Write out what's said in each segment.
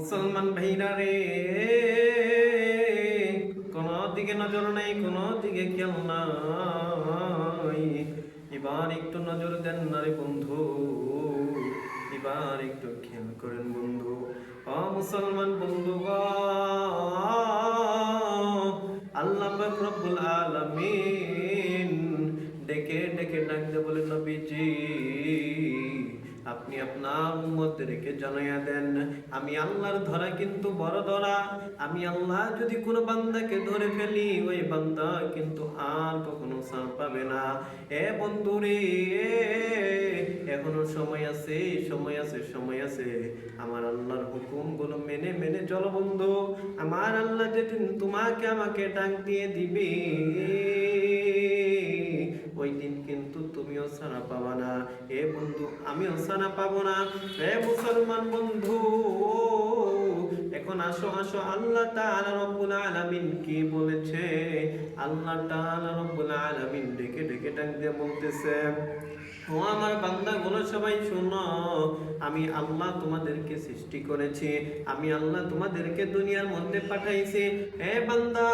মুসলমান ভাইরা রে, কোন দিকে নজর নাই, কোন দিকে খেয়াল নাই। এবার একটু নজর দেন না রে বন্ধু, এবার একটু খেয়াল করেন বন্ধু। অ মুসলমান বন্ধু আল্লাহ রব্বুল আলামিন ডেকে ডেকে ডাকতে বলে নবীজি। আপনার উম্মতদেরকে জানাইয়া দেন, আমি আল্লাহর ধরা কিন্তু বড় ধরা। আমি আল্লাহ যদি কোনো বান্দাকে ধরে ফেলি, ওই বান্দা কিন্তু আর কখনো ছাড় পাবে না। এ বন্ধু রে এখনও সময় আছে সময় আছে সময় আছে। আমার আল্লাহর হুকুমগুলো মেনে মেনে চলো বন্ধু। আমার আল্লাহ যেদিন তোমাকে আমাকে ডাক দিয়ে দিবে ওই দিন কিন্তু তুমিও সারা পাবা না। এ বন্ধু, আমিও সারা পাবো না। এ মুসলমান বন্ধু, এখন আসো আসো, আল্লাহ তাআলা রব্বুল আলামিন কি বলেছে? আল্লাহ তাআলা রব্বুল আলামিন ডেকে ডেকে, ডাক দিয়ে বলতেছে ও আমার বান্দাগুলো সবাই শোনো। আমি আল্লাহ তোমাদেরকে সৃষ্টি করেছি। আমি আল্লাহ তোমাদেরকে দুনিয়ার মধ্যে পাঠাইছি। হে বান্দা,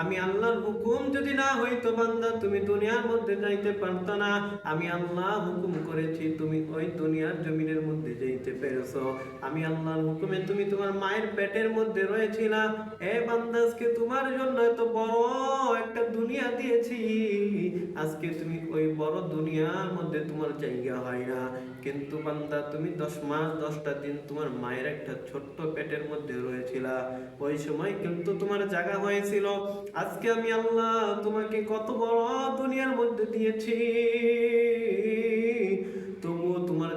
আমি আল্লাহর হুকুম যদি না হইতো বান্দা, তুমি দুনিয়ার মধ্যে যাইতে পারতো না। আমি আল্লাহ হুকুম করেছি, তুমি ওই দুনিয়ার জমিনের মধ্যে যাইতে পেরেছ। আমি আল্লাহর হুকুমে তুমি তোমার মায়ের পেটের মধ্যে রয়েছিলা। হে বান্দা, আজকে তোমার জন্য এত বড় একটা দুনিয়া দিয়েছি। আজকে তুমি ওই বড় দুনিয়ার মধ্যে তোমার জায়গা হয় না। কিন্তু বান্দা, তুমি দশ মাস, দশটা দিন তোমার মায়ের একটা ছোট্ট পেটের মধ্যে রয়েছিলা। ওই সময় কিন্তু তোমার জায়গা হয়েছিল। আজকে আমি আল্লাহ তোমাকে কত বড় দুনিয়ার মধ্যে দিয়েছি।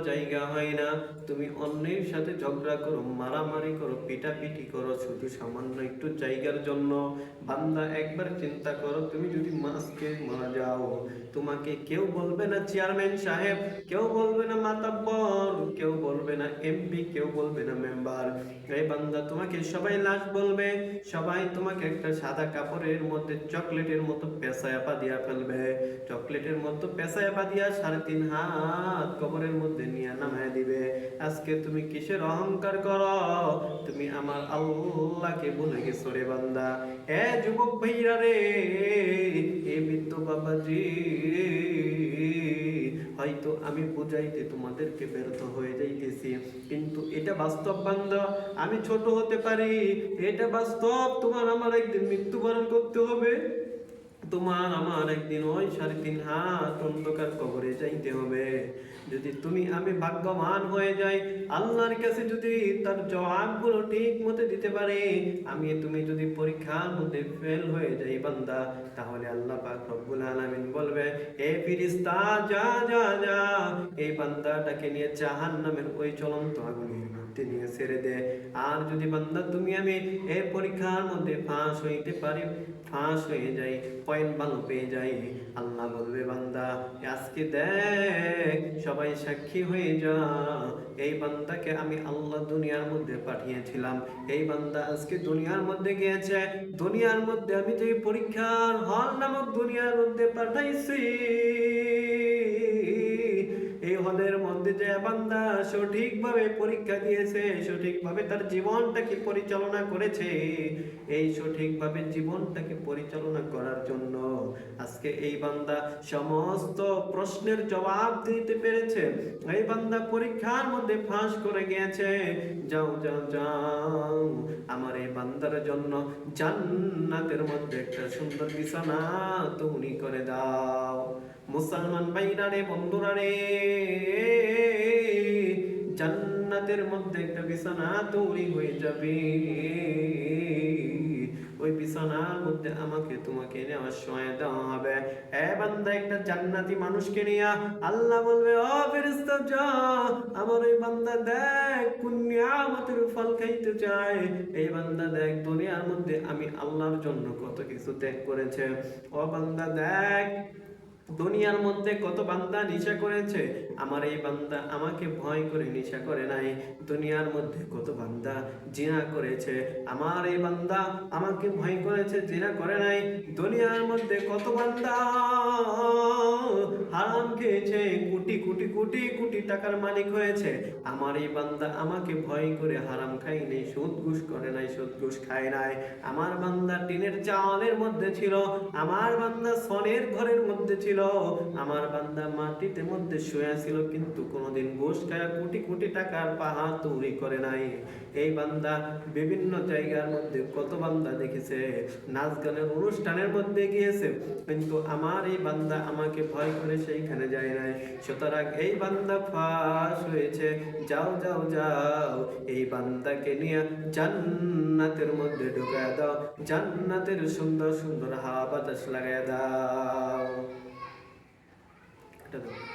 জায়গা হয় না। তুমি অন্যের সাথে ঝগড়া করো, মারামারি করো, পিটাপিটি করো, শুধু সামান্য একটু জায়গার জন্য। বান্দা একবার চিন্তা করো, তুমি যদি মাসকে মারা যাও, তোমাকে কেউ বলবে না চেয়ারম্যান সাহেব, কেউ বলবে না মাতাব্বর, কেউ বলবে না এমপি, কেউ বলবে না মেম্বার। এই বান্দা তোমাকে সবাই লাশ বলবে, সবাই তোমাকে একটা সাদা কাপড়ের মধ্যে চকলেটের মতো পেঁচায় পা দিয়া ফেলবে। চকলেটের মতো পেঁচায় পা দিয়া সাড়ে তিন হাত কবরের মধ্যে নিয়ে নামায় দিবে। আজকে তুমি কিসের অহংকার করো? তুমি আমার আল্লাহকে ভুলে গেছো রে বান্দা। এ যুবক ভাইরা রে, এ বৃদ্ধ বাবাজি, হয়তো আমি বুঝাইতে তোমাদেরকে ব্যর্থ হয়ে যাইতেছি। কিন্তু এটা বাস্তব বান্দা, আমি ছোট হতে পারি। এটা বাস্তব, তোমার আমার একদিন মৃত্যুবরণ করতে হবে। তোমার আমার একদিন ওই সাড়ে তিন হাত অন্ধকার কবরে যাইতে হবে। যদি তুমি আমি ভাগ্যবান হয়ে যাই, আল্লাহর কাছে যদি তার জবাবগুলো ঠিক মতো দিতে পারে, আমি তুমি যদি পরীক্ষার মধ্যে ফেল হয়ে যাই বান্দা, তাহলে আল্লাহ পাক রব্বুল আলামিন বলবে এ ফিরিস্তা, যা যা যা। এই বান্দাটাকে নিয়ে জাহান্নামের ওই চলন্ত আগুনের নিয়ে ছেড়ে দে। আর যদি বান্দা তুমি আমি এই পরীক্ষার মধ্যে ফাঁস হইতে পারি, ফাঁস হয়ে যাই পয়েন্ট ভালো পেয়ে যাই আল্লাহ বলবে, বান্দা, আজকে দেখ, সবাই সাক্ষী হয়ে যা। এই বান্দাকে আমি আল্লাহ দুনিয়ার মধ্যে পাঠিয়েছিলাম। এই বান্দা আজকে দুনিয়ার মধ্যে গিয়েছে। দুনিয়ার মধ্যে আমি যে পরীক্ষার হল নামক দুনিয়ার মধ্যে পাঠাইছি। হলের মধ্যে যে বান্দা সঠিকভাবে পরীক্ষা দিয়েছে, সঠিকভাবে তার জীবনটাকে পরিচালনা করেছে, এই সঠিকভাবে জীবনটাকে পরিচালনা করার জন্য আজকে এই বান্দা সমস্ত প্রশ্নের জবাব দিতে পেরেছে। এই বান্দা পরীক্ষার মধ্যে ফাঁস করে গিয়েছে। যাও যাও যাও। আমার এই বান্দার জন্য জান্নাতের মধ্যে একটা সুন্দর বিছানা তুমি করে দাও। মুসলমান ভাইরা রে, বন্ধুরা রে। জান্নাতের মধ্যে একটা বিছানা তৈরি হয়ে যাবে। ওই বিছানার মধ্যে আমাকে তোমাকে নেওয়ার সময় দেওয়া হবে। এ বান্দা, একটা জান্নাতি মানুষকে নিয়ে আল্লাহ বলবে, ও আমার ওই বান্দা দেখ কোন নিয়ামতের ফল খাইতে চায়। এই বান্দা দেখ, দুনিয়ার মধ্যে আমি আল্লাহর জন্য কত কিছু ত্যাগ করেছে। ও বান্দা দেখ দুনিয়ার মধ্যে কত বান্দা নিশা করেছে? আমার এই বান্দা আমাকে ভয় করে নিশা করে নাই। দুনিয়ার মধ্যে কত বান্দা জিনা করেছে? আমার এই বান্দা আমাকে ভয় করেছে, জিনা করে নাই। দুনিয়ার মধ্যে কত বান্দা হারাম খেয়েছে? কোটি কোটি কোটি কোটি টাকার মালিক হয়েছে। আমার এই বান্দা আমাকে ভয় করে হারাম খাই নাই, সুদ ঘুষ করে নাই, সুদ ঘুষ খায় নাই। আমার বান্দা টিনের চাওয়ালের মধ্যে ছিল, আমার বান্দা সনের ঘরের মধ্যে ছিল। আমার বান্দা মাটিতে মধ্যে শুয়ে ছিল, কিন্তু কোনোদিন ঘুষ খায় কোটি কোটি টাকার পাহাড় তৈরি করে নাই। এই বান্দা বিভিন্ন জায়গার মধ্যে কত বান্দা দেখেছে, নাচ গানের অনুষ্ঠানের মধ্যে গিয়েছে, কিন্তু আমার এই বান্দা আমাকে ভয় করে সেইখানে যায় নাই। সুতরাং এই বান্দা ফাঁস হয়েছে। যাও যাও যাও, এই বান্দাকে নিয়ে জান্নাতের মধ্যে ঢুকায় দাও। জান্নাতের সুন্দর সুন্দর হাওয়া বাতাস লাগায় দাও। এটা দাও